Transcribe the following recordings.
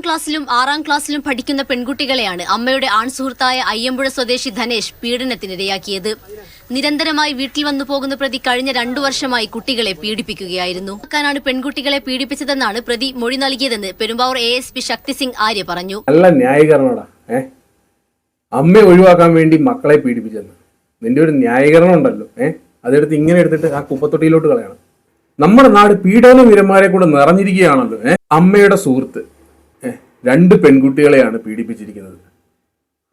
ക്ലാസ്സിലും ആറാം ക്ലാസ്സിലും പഠിക്കുന്ന പെൺകുട്ടികളെയാണ് അമ്മയുടെ ആൺസുഹൃത്തായ അയ്യമ്പുഴ സ്വദേശി ധനേഷ് പീഡനത്തിനിരയാക്കിയത്. നിരന്തരമായി വീട്ടിൽ വന്നു പോകുന്ന പ്രതി കഴിഞ്ഞ രണ്ടു വർഷമായി കുട്ടികളെ പീഡിപ്പിക്കുകയായിരുന്നു. ാണ് പെൺകുട്ടികളെ പീഡിപ്പിച്ചതെന്നാണ് പ്രതി മൊഴി നൽകിയതെന്ന് Perumbavoor A S P Shakti Singh Arya പറഞ്ഞു. നല്ല ന്യായീകരണടാ ഏ? അമ്മയെ ഒഴിവാക്കാൻ വേണ്ടി മക്കളെ പീഡിപ്പിച്ചെന്ന്. നിന്റെ ഒരു ന്യായീകരണം ഉണ്ടല്ലോ ഏ? അതെടുത്ത് ഇങ്ങനെ എടുത്തിട്ട് ആ കുപ്പത്തൊട്ടിയിലോട്ട് കളയണം. നമ്മുടെ നാട് പീഡന വീരന്മാരെ കൂടെ നിറഞ്ഞിരിക്കുകയാണല്ലോ ഏ? അമ്മയുടെ സുഹൃത്ത്. രണ്ട് പെൺകുട്ടികളെയാണ് പീഡിപ്പിച്ചിരിക്കുന്നത്.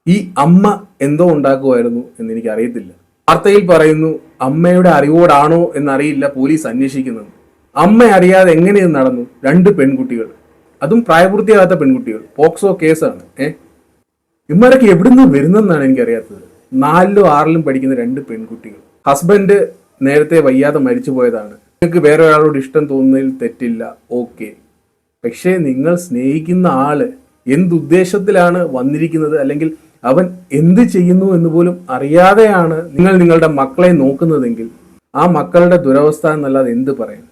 ഈ അമ്മ എന്തോ ഉണ്ടാക്കുമായിരുന്നു എന്ന് എനിക്ക് അറിയത്തില്ല വാർത്തയിൽ പറയുന്നു അമ്മയുടെ അറിവോടാണോ എന്നറിയില്ല പോലീസ് അന്വേഷിക്കുന്നത്. അമ്മ അറിയാതെ എങ്ങനെ നടന്നു രണ്ട് പെൺകുട്ടികൾ. അതും പ്രായപൂർത്തിയാകാത്ത പെൺകുട്ടികൾ. പോക്സോ കേസാണ് ഏ? ഇമാരൊക്കെ എവിടുന്ന് വരുന്നെന്നാണ് എനിക്കറിയാത്തത്. നാലിലും ആറിലും പഠിക്കുന്ന രണ്ട് പെൺകുട്ടികൾ. ഹസ്ബൻഡ് നേരത്തെ വയ്യാതെ മരിച്ചു പോയതാണ് നിങ്ങൾക്ക് വേറെ ഒരാളോട് ഇഷ്ടം തോന്നുന്നതിൽ തെറ്റില്ല. ഓക്കെ. പക്ഷേ നിങ്ങൾ സ്നേഹിക്കുന്ന ആൾ എന്തുദ്ദേശത്തിലാണ് വന്നിരിക്കുന്നത്? അല്ലെങ്കിൽ അവൻ എന്ത് ചെയ്യുന്നു എന്ന് പോലും അറിയാതെയാണ് നിങ്ങൾ നിങ്ങളുടെ മക്കളെ നോക്കുന്നതെങ്കിൽ ആ മക്കളുടെ ദുരവസ്ഥ എന്നല്ലാതെ എന്ത് പറയാൻ?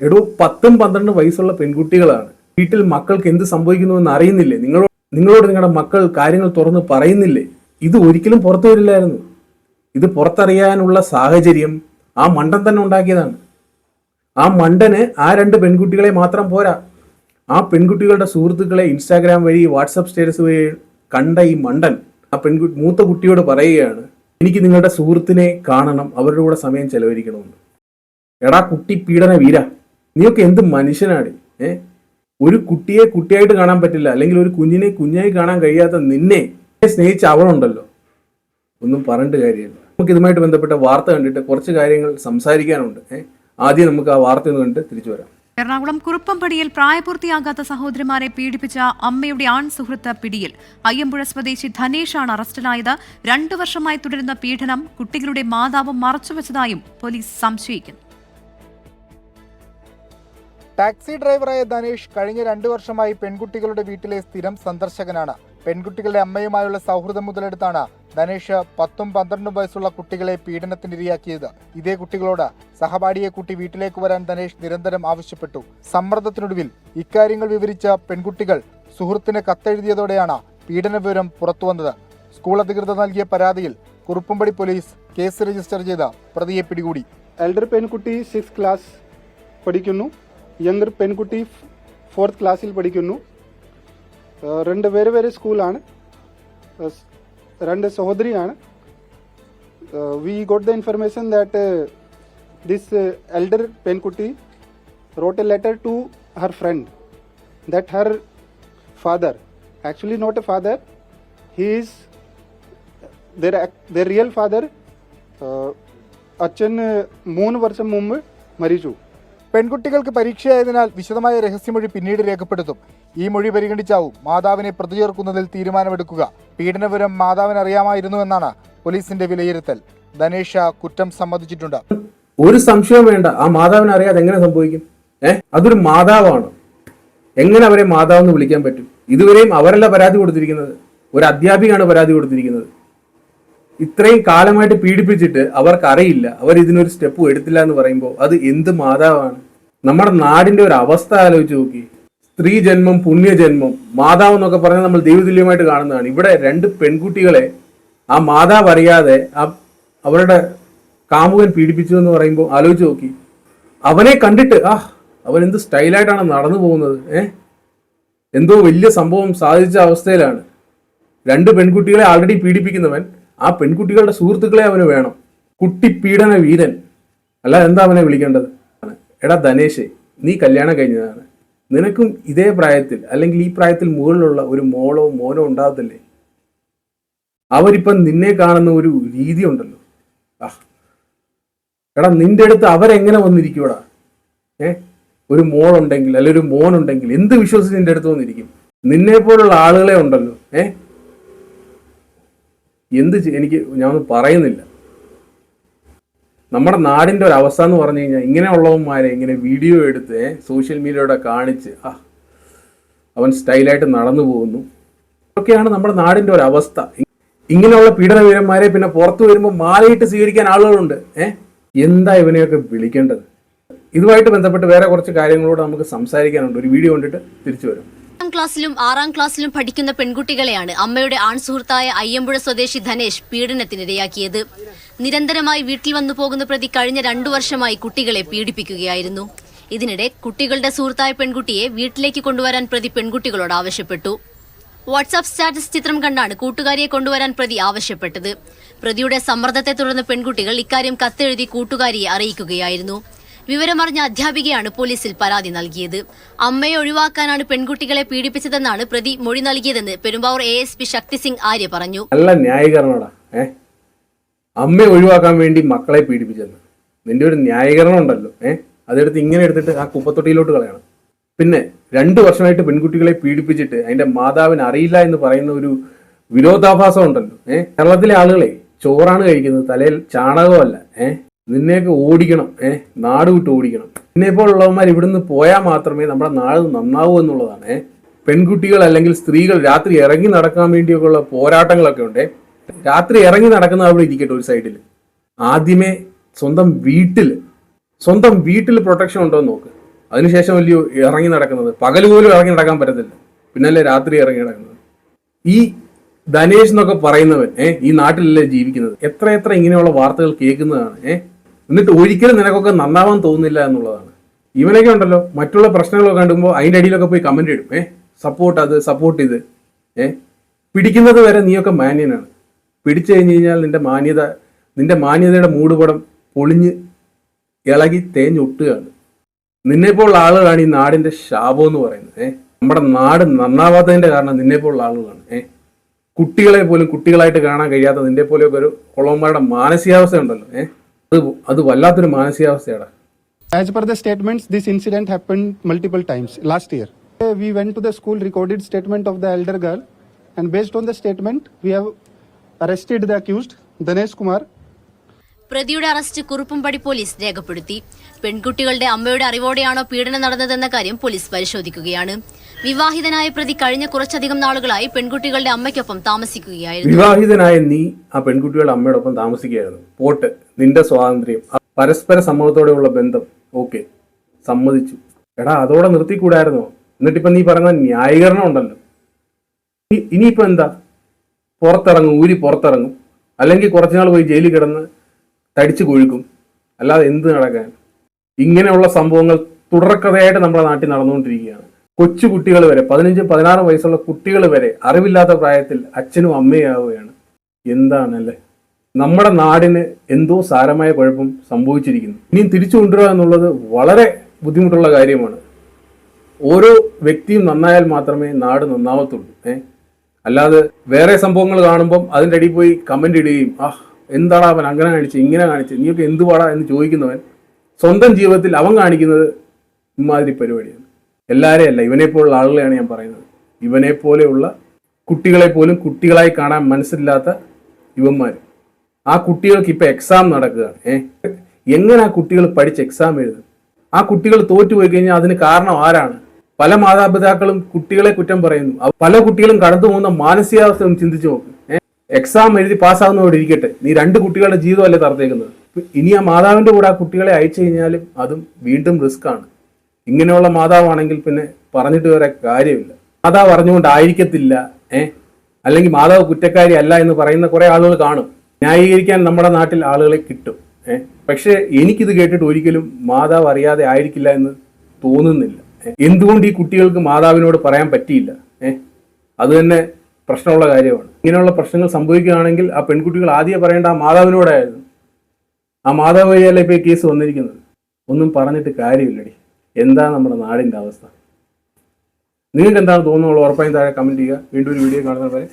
എടോ പത്തും പന്ത്രണ്ടും വയസ്സുള്ള പെൺകുട്ടികളാണ്. വീട്ടിൽ മക്കൾക്ക് എന്ത് സംഭവിക്കുന്നു എന്ന് അറിയുന്നില്ലേ? നിങ്ങളോട് നിങ്ങളോട് നിങ്ങളുടെ മക്കൾ കാര്യങ്ങൾ തുറന്ന് പറയുന്നില്ലേ? ഇത് ഒരിക്കലും പുറത്തു വരില്ലായിരുന്നു. ഇത് പുറത്തറിയാനുള്ള സാഹചര്യം ആ മണ്ടൻ തന്നെ ഉണ്ടാക്കിയതാണ്. ആ മണ്ടന് ആ രണ്ട് പെൺകുട്ടികളെ മാത്രം പോരാ. ആ പെൺകുട്ടികളുടെ സുഹൃത്തുക്കളെ ഇൻസ്റ്റാഗ്രാം വഴി വാട്സപ്പ് സ്റ്റേറ്റസ് വഴി കണ്ട ഈ മണ്ടൻ ആ പെൺകുട്ടി മൂത്ത കുട്ടിയോട് പറയുകയാണ് എനിക്ക് നിങ്ങളുടെ സുഹൃത്തിനെ കാണണം അവരുടെ കൂടെ സമയം ചെലവഴിക്കണമെന്ന്. എടാ കുട്ടി പീഡന വീര. നീയൊക്കെ എന്ത് മനുഷ്യനാണ് ഏ? ഒരു കുട്ടിയെ കുട്ടിയായിട്ട് കാണാൻ പറ്റില്ല. അല്ലെങ്കിൽ ഒരു കുഞ്ഞിനെ കുഞ്ഞായി കാണാൻ കഴിയാത്ത നിന്നെ സ്നേഹിച്ച അവളുണ്ടല്ലോ. ഒന്നും പറഞ്ഞിട്ട് കാര്യമില്ല. നമുക്ക് ഇതുമായിട്ട് ബന്ധപ്പെട്ട വാർത്ത കണ്ടിട്ട് കുറച്ച് കാര്യങ്ങൾ സംസാരിക്കാനുണ്ട്. ഏഹ് ആദ്യം നമുക്ക് ആ വാർത്ത ഒന്ന് കണ്ടിട്ട് തിരിച്ചു വരാം. എറണാകുളം കുറുപ്പംപടിയിൽ പ്രായപൂർത്തിയാകാത്ത സഹോദരിമാരെ പീഡിപ്പിച്ച അമ്മയുടെ ആൺ സുഹൃത്ത് പിടിയിൽ. അയ്യമ്പുഴ സ്വദേശി ധനേഷാണ് അറസ്റ്റിലായത്. രണ്ടു വർഷമായി തുടരുന്ന പീഡനം കുട്ടികളുടെ മാതാവ് മറച്ചുവെച്ചതായും പോലീസ് സംശയിക്കുന്നു. ടാക്സി ഡ്രൈവറായ ധനേഷ് കഴിഞ്ഞ രണ്ടു വർഷമായി പെൺകുട്ടികളുടെ വീട്ടിലെ സ്ഥിരം സന്ദർശകനാണ്. പെൺകുട്ടികളുടെ അമ്മയുമായുള്ള സൗഹൃദം മുതലെടുത്താണ് ധനേഷ് പത്തും പന്ത്രണ്ടും വയസ്സുള്ള കുട്ടികളെ പീഡനത്തിനിരയാക്കിയത്. ഇതേ കുട്ടികളോട് സഹപാഠിയെ കൂട്ടി വീട്ടിലേക്ക് വരാൻ ധനേഷ് നിരന്തരം ആവശ്യപ്പെട്ടു. സമ്മർദ്ദത്തിനൊടുവിൽ ഇക്കാര്യങ്ങൾ വിവരിച്ച പെൺകുട്ടികൾ സുഹൃത്തിന് കത്തെഴുതിയതോടെയാണ് പീഡന വിവരം പുറത്തുവന്നത്. സ്കൂൾ അധികൃതർ നൽകിയ പരാതിയിൽ കുറുപ്പുംപടി പോലീസ് കേസ് രജിസ്റ്റർ ചെയ്ത പ്രതിയെ പിടികൂടി. എൽഡർ പെൺകുട്ടി സിക്സ് ക്ലാസ് പഠിക്കുന്നു. യങ്ങർ പെൺകുട്ടി ഫോർത്ത് ക്ലാസ്സിൽ പഠിക്കുന്നു. രണ്ട് വേറെ വേറെ സ്കൂളാണ് ഏഹ് രണ്ട് സഹോദരിയാണ് we got the information that this elder പെൺകുട്ടി wrote a letter to her friend that her father actually not a father he is their ac- their real father uh, അച്ഛൻ മൂന്ന് വർഷം മുമ്പ് മരിച്ചു പെൺകുട്ടികൾക്ക് പരീക്ഷയായതിനാൽ വിശദമായ രഹസ്യമൊഴി പിന്നീട് രേഖപ്പെടുത്തും. ഈ മൊഴി പരിഗണിച്ചാവും മാതാവിനെ പ്രതി ചേർക്കുന്നതിൽ തീരുമാനമെടുക്കുക പീഡനവിവരം മാതാവിന് അറിയാമായിരുന്നു എന്നാണ് പോലീസിന്റെ വിലയിരുത്തൽ. ധനേഷ കുറ്റം സമ്മതിച്ചിട്ടുണ്ട്. ഒരു സംശയം വേണ്ട. ആ മാതാവിനെ അറിയാതെ എങ്ങനെ സംഭവിക്കും? ഏഹ് അതൊരു മാതാവാണ്. എങ്ങനെ അവരെ മാതാവ് എന്ന് വിളിക്കാൻ പറ്റും? ഇതുവരെയും അവരല്ല പരാതി കൊടുത്തിരിക്കുന്നത്. ഒരു അധ്യാപികയാണ് പരാതി കൊടുത്തിരിക്കുന്നത്. ഇത്രയും കാലമായിട്ട് പീഡിപ്പിച്ചിട്ട് അവർക്ക് അറിയില്ല അവർ ഇതിനൊരു സ്റ്റെപ്പ് എടുത്തില്ല എന്ന് പറയുമ്പോൾ അത് എന്ത് മാതാവാണ്? നമ്മുടെ നാടിന്റെ ഒരു അവസ്ഥ ആലോചിച്ച് നോക്കി. സ്ത്രീ ജന്മം പുണ്യജന്മം മാതാവ് എന്നൊക്കെ പറഞ്ഞാൽ നമ്മൾ ദൈവതുല്യമായിട്ട് കാണുന്നതാണ്. ഇവിടെ രണ്ട് പെൺകുട്ടികളെ ആ മാതാവ് അറിയാതെ ആ അവരുടെ കാമുകൻ പീഡിപ്പിച്ചു എന്ന് പറയുമ്പോൾ ആലോചിച്ച് നോക്കി. അവനെ കണ്ടിട്ട് ആ അവൻ എന്ത് സ്റ്റൈലായിട്ടാണ് നടന്നു പോകുന്നത് ഏ? എന്തോ വലിയ സംഭവം സാധിച്ച അവസ്ഥയിലാണ്. രണ്ട് പെൺകുട്ടികളെ ആൾറെഡി പീഡിപ്പിക്കുന്നവൻ ആ പെൺകുട്ടികളുടെ സുഹൃത്തുക്കളെ അവന് വേണം. കുട്ടി പീഡന വീരൻ. അല്ല എന്താ അവനെ വിളിക്കേണ്ടത്? എടാ ധനേഷ് നീ കല്യാണം കഴിഞ്ഞതാണ്. നിനക്കും ഇതേ പ്രായത്തിൽ അല്ലെങ്കിൽ ഈ പ്രായത്തിൽ മുകളിലുള്ള ഒരു മോളോ മോനോ ഉണ്ടാകത്തില്ലേ? അവരിപ്പം നിന്നെ കാണുന്ന ഒരു രീതി ഉണ്ടല്ലോ. ആ. എടാ നിന്റെ അടുത്ത് അവരെങ്ങനെ വന്നിരിക്കൂടാ ഏ? ഒരു മോളുണ്ടെങ്കിൽ അല്ലെങ്കിൽ ഒരു മോനുണ്ടെങ്കിൽ എന്ത് വിശ്വസിച്ച് നിന്റെ അടുത്ത് വന്നിരിക്കും? നിന്നെ പോലുള്ള ആളുകളെ ഉണ്ടല്ലോ. ഏ? എന്ത് എനിക്ക് ഞാൻ ഒന്നും പറയുന്നില്ല. നമ്മുടെ നാടിന്റെ ഒരു അവസ്ഥ എന്ന് പറഞ്ഞു കഴിഞ്ഞാൽ ഇങ്ങനെയുള്ളവന്മാരെ ഇങ്ങനെ വീഡിയോ എടുത്ത് സോഷ്യൽ മീഡിയയുടെ കാണിച്ച് ആ അവൻ സ്റ്റൈലായിട്ട് നടന്നു പോകുന്നു. ഇതൊക്കെയാണ് നമ്മുടെ നാടിന്റെ ഒരു അവസ്ഥ. ഇങ്ങനെയുള്ള പീഡനവീരന്മാരെ പിന്നെ പുറത്തു വരുമ്പോൾ മാലയിട്ട് സ്വീകരിക്കാൻ ആളുകളുണ്ട് ഏ? എന്താ ഇവനെയൊക്കെ വിളിക്കേണ്ടത്? ഇതുമായിട്ട് ബന്ധപ്പെട്ട് വേറെ കുറച്ച് കാര്യങ്ങളോട് നമുക്ക് സംസാരിക്കാനുണ്ട്. ഒരു വീഡിയോ കണ്ടിട്ട് തിരിച്ചു വരും. ക്ലാസ്സിലും ആറാം ക്ലാസ്സിലും പഠിക്കുന്ന പെൺകുട്ടികളെയാണ് അമ്മയുടെ ആൺസുഹൃത്തായ അയ്യമ്പുഴ സ്വദേശി ധനേഷ് പീഡനത്തിനിരയാക്കിയത്. നിരന്തരമായി വീട്ടിൽ വന്നു പോകുന്ന പ്രതി കഴിഞ്ഞ രണ്ടു വർഷമായി കുട്ടികളെ പീഡിപ്പിക്കുകയായിരുന്നു. ഇതിനിടെ കുട്ടികളുടെ സുഹൃത്തായ പെൺകുട്ടിയെ വീട്ടിലേക്ക് കൊണ്ടുവരാൻ പ്രതി പെൺകുട്ടികളോട് ആവശ്യപ്പെട്ടു. വാട്സാപ്പ് സ്റ്റാറ്റസ് ചിത്രം കണ്ടാണ് കൂട്ടുകാരിയെ കൊണ്ടുവരാൻ പ്രതി ആവശ്യപ്പെട്ടത്. പ്രതിയുടെ സമ്മർദ്ദത്തെ തുടർന്ന് പെൺകുട്ടികൾ ഇക്കാര്യം കത്തെഴുതി കൂട്ടുകാരിയെ അറിയിക്കുകയായിരുന്നു. വിവരമറിഞ്ഞ അധ്യാപികയാണ് പോലീസിൽ പരാതി നൽകിയത്. അമ്മയെ ഒഴിവാക്കാനാണ് പെൺകുട്ടികളെ പീഡിപ്പിച്ചതെന്നാണ് പ്രതി മൊഴി നൽകിയതെന്ന് Perumbavoor A S P Shakti Singh Arya പറഞ്ഞു. നല്ല ന്യായീകരണടാ ഏ? അമ്മയെ ഒഴിവാക്കാൻ വേണ്ടി മക്കളെ പീഡിപ്പിച്ചെന്ന്. നിന്റെ ഒരു ന്യായീകരണം ഉണ്ടല്ലോ. ഏ? അതെടുത്ത് ഇങ്ങനെ എടുത്തിട്ട് ആ കുപ്പത്തൊട്ടിയിലോട്ട് കളയണം. പിന്നെ രണ്ട് വർഷമായിട്ട് പെൺകുട്ടികളെ പീഡിപ്പിച്ചിട്ട് അതിന്റെ മാതാവിന് അറിയില്ല എന്ന് പറയുന്ന ഒരു വിരോധാഭാസം ഉണ്ടല്ലോ. ഏഹ് കേരളത്തിലെ ആളുകളെ ചോറാണ് കഴിക്കുന്നത് തലയിൽ ചാണകമല്ല. ഏ? നിന്നെയൊക്കെ ഓടിക്കണം ഏഹ് നാട് വിട്ട് ഓടിക്കണം. നിന്നെ പോലുള്ളവന്മാർ ഇവിടുന്ന് പോയാൽ മാത്രമേ നമ്മുടെ നാട് നന്നാവൂ എന്നുള്ളതാണ് പെൺകുട്ടികൾ അല്ലെങ്കിൽ സ്ത്രീകൾ രാത്രി ഇറങ്ങി നടക്കാൻ വേണ്ടിയൊക്കെ ഉള്ള പോരാട്ടങ്ങളൊക്കെ ഉണ്ട് രാത്രി ഇറങ്ങി നടക്കുന്ന അവിടെ ഇരിക്കട്ടെ ഒരു സൈഡിൽ. ആദ്യമേ സ്വന്തം വീട്ടിൽ സ്വന്തം വീട്ടിൽ പ്രൊട്ടക്ഷൻ ഉണ്ടോ എന്ന് നോക്ക്. അതിനുശേഷം വലിയ ഇറങ്ങി നടക്കുന്നത് പകൽ പോലും ഇറങ്ങി നടക്കാൻ പറ്റത്തില്ല. പിന്നല്ലേ രാത്രി ഇറങ്ങി നടക്കുന്നത്. ഈ ധനേഷ് എന്നൊക്കെ പറയുന്നവൻ ഏഹ് ഈ നാട്ടിലല്ലേ ജീവിക്കുന്നത്. എത്ര എത്ര ഇങ്ങനെയുള്ള വാർത്തകൾ കേൾക്കുന്നതാണ് ഏഹ് എന്നിട്ട് ഒരിക്കലും നിനക്കൊക്കെ നന്നാവാൻ തോന്നുന്നില്ല എന്നുള്ളതാണ്. ഇവനൊക്കെ ഉണ്ടല്ലോ മറ്റുള്ള പ്രശ്നങ്ങളൊക്കെ കണ്ടുമ്പോൾ അതിന്റെ അടിയിലൊക്കെ പോയി കമന്റ് ഇടും. ഏഹ് സപ്പോർട്ട് അത് സപ്പോർട്ട് ഇത്. ഏ പിടിക്കുന്നത് വരെ നീയൊക്കെ മാന്യനാണ്. പിടിച്ചു കഴിഞ്ഞ് കഴിഞ്ഞാൽ നിന്റെ മാന്യത നിന്റെ മാന്യതയുടെ മൂടുപടം പൊളിഞ്ഞ് ഇളകി തേഞ്ഞൊട്ടുകയാണ്. നിന്നെപ്പോലുള്ള ആളുകളാണ് ഈ നാടിന്റെ ശാപം എന്ന് പറയുന്നത്. ഏഹ് നമ്മുടെ നാട് നന്നാവാത്തതിന്റെ കാരണം നിന്നെപ്പോലുള്ള ആളുകളാണ്. ഏഹ് കുട്ടികളെ പോലും കുട്ടികളായിട്ട് കാണാൻ കഴിയാത്ത നിന്റെ പോലെയൊക്കെ ഒരു കുളവന്മാരുടെ മാനസികാവസ്ഥ ഉണ്ടല്ലോ. Eh അത് അത് വല്ലാത്തൊരു മാനസികാവസ്ഥയാണ് As per the statements, this incident happened multiple times last year. Uh, We went to the school, recorded statement of the elder girl, and based on the statement, we have arrested the accused, Danesh Kumar, പ്രതിയുടെ arrest Kuruppampady police രേഖപ്പെടുത്തി. പെൺകുട്ടികളുടെ അമ്മയുടെ അറിവോടെയാണോ പീഡനം നടന്നതെന്ന കാര്യം police പരിശോധിക്കുകയാണ്. വിവാഹിതനായ പ്രതി കഴിഞ്ഞ കുറച്ചധികം നാളുകളായി പെൺകുട്ടികളുടെ അമ്മയ്ക്കൊപ്പം താമസിക്കുകയായിരുന്നു. വിവാഹിതനായ നീ ആ പെൺകുട്ടികളുടെ അമ്മയോടൊപ്പം താമസിക്കുകയായിരുന്നു. പോട്ട് നിന്റെ സ്വാതന്ത്ര്യം പരസ്പര സമ്മതത്തോടെയുള്ള ബന്ധം ഓക്കെ സമ്മതിച്ചു. എടാ അതോടെ നിർത്തിക്കൂടായിരുന്നോ? എന്നിട്ടിപ്പോ നീ പറയുന്ന ന്യായീകരണം ഉണ്ടല്ലോ. ഇനിയിപ്പോ എന്താ? പുറത്തിറങ്ങും ഊരി പുറത്തിറങ്ങും. അല്ലെങ്കിൽ കുറച്ചുനാൾ പോയി ജയിലിൽ കിടന്ന് തടിച്ചു കൊഴുക്കും. അല്ലാതെ എന്ത് നടക്കാൻ? ഇങ്ങനെയുള്ള സംഭവങ്ങൾ തുടർക്കഥയായിട്ട് നമ്മുടെ നാട്ടിൽ നടന്നുകൊണ്ടിരിക്കുകയാണ്. കൊച്ചു കുട്ടികൾ വരെ പതിനഞ്ചും പതിനാറും വയസ്സുള്ള കുട്ടികൾ വരെ അറിവില്ലാത്ത പ്രായത്തിൽ അച്ഛനും അമ്മയാവുകയാണ് എന്താണല്ലേ? നമ്മുടെ നാടിന് എന്തോ സാരമായ കുഴപ്പം സംഭവിച്ചിരിക്കുന്നു. ഇനിയും തിരിച്ചു കൊണ്ടുവരിക എന്നുള്ളത് വളരെ ബുദ്ധിമുട്ടുള്ള കാര്യമാണ്. ഓരോ വ്യക്തിയും നന്നായാൽ മാത്രമേ നാട് നന്നാവത്തുള്ളൂ ഏഹ് അല്ലാതെ വേറെ സംഭവങ്ങൾ കാണുമ്പം അതിന്റെ അടിയിൽ പോയി കമന്റ് ഇടുകയും ആ എന്താടാ അവൻ അങ്ങനെ കാണിച്ച് ഇങ്ങനെ കാണിച്ച് നീയൊക്കെ എന്ത് പാടാ എന്ന് ചോദിക്കുന്നവൻ സ്വന്തം ജീവിതത്തിൽ അവൻ കാണിക്കുന്നത് ഇമാതിരി പരിപാടിയാണ്. എല്ലാവരെയും അല്ല ഇവനെപ്പോലുള്ള ആളുകളെയാണ് ഞാൻ പറയുന്നത്. ഇവനെ പോലെയുള്ള കുട്ടികളെ പോലും കുട്ടികളായി കാണാൻ മനസ്സില്ലാത്ത യുവന്മാർ ആ കുട്ടികൾക്ക് ഇപ്പം എക്സാം നടക്കുകയാണ് ഏഹ് എങ്ങനെ ആ കുട്ടികൾ പഠിച്ച് എക്സാം എഴുതും? ആ കുട്ടികൾ തോറ്റുപോയി കഴിഞ്ഞാൽ അതിന് കാരണം ആരാണ്? പല മാതാപിതാക്കളും കുട്ടികളെ കുറ്റം പറയുന്നു. പല കുട്ടികളും കടന്നു പോകുന്ന മാനസികാവസ്ഥ ഒന്ന് ചിന്തിച്ചു നോക്ക്? എക്സാം എഴുതി പാസ്സാകുന്നതോടെ ഇരിക്കട്ടെ. നീ രണ്ട് കുട്ടികളുടെ ജീവിതമല്ലേ തറത്തേക്കുന്നത് ഇനി ആ മാതാവിന്റെ കൂടെ ആ കുട്ടികളെ അയച്ചു കഴിഞ്ഞാലും അതും വീണ്ടും റിസ്ക് ആണ്. ഇങ്ങനെയുള്ള മാതാവാണെങ്കിൽ പിന്നെ പറഞ്ഞിട്ട് വരെ കാര്യമില്ല. മാതാവ് അറിഞ്ഞുകൊണ്ടായിരിക്കത്തില്ല ഏ? അല്ലെങ്കിൽ മാതാവ് കുറ്റക്കാരി അല്ല എന്ന് പറയുന്ന കുറേ ആളുകൾ കാണും. ന്യായീകരിക്കാൻ നമ്മുടെ നാട്ടിൽ ആളുകളെ കിട്ടും ഏ? പക്ഷേ എനിക്കിത് കേട്ടിട്ട് ഒരിക്കലും മാതാവ് അറിയാതെ ആയിരിക്കില്ല എന്ന് തോന്നുന്നില്ല എന്തുകൊണ്ട് ഈ കുട്ടികൾക്ക് മാതാവിനോട് പറയാൻ പറ്റിയില്ല ഏ? അത് തന്നെ പ്രശ്നമുള്ള കാര്യമാണ്. ഇങ്ങനെയുള്ള പ്രശ്നങ്ങൾ സംഭവിക്കുകയാണെങ്കിൽ ആ പെൺകുട്ടികൾ ആദ്യം പറയേണ്ട ആ മാതാവിനോടായിരുന്നു. ആ മാതാവ് വഴിയല്ല ഇപ്പോൾ ഈ കേസ് വന്നിരിക്കുന്നത്? ഒന്നും പറഞ്ഞിട്ട് കാര്യമില്ലടി. എന്താ നമ്മുടെ നാടിന്റെ അവസ്ഥ? നിങ്ങൾക്ക് എന്താണ് തോന്നുന്നുള്ളത് ഉറപ്പായും താഴെ കമന്റ് ചെയ്യുക. വീണ്ടും ഒരു വീഡിയോ കാണുന്നവരെ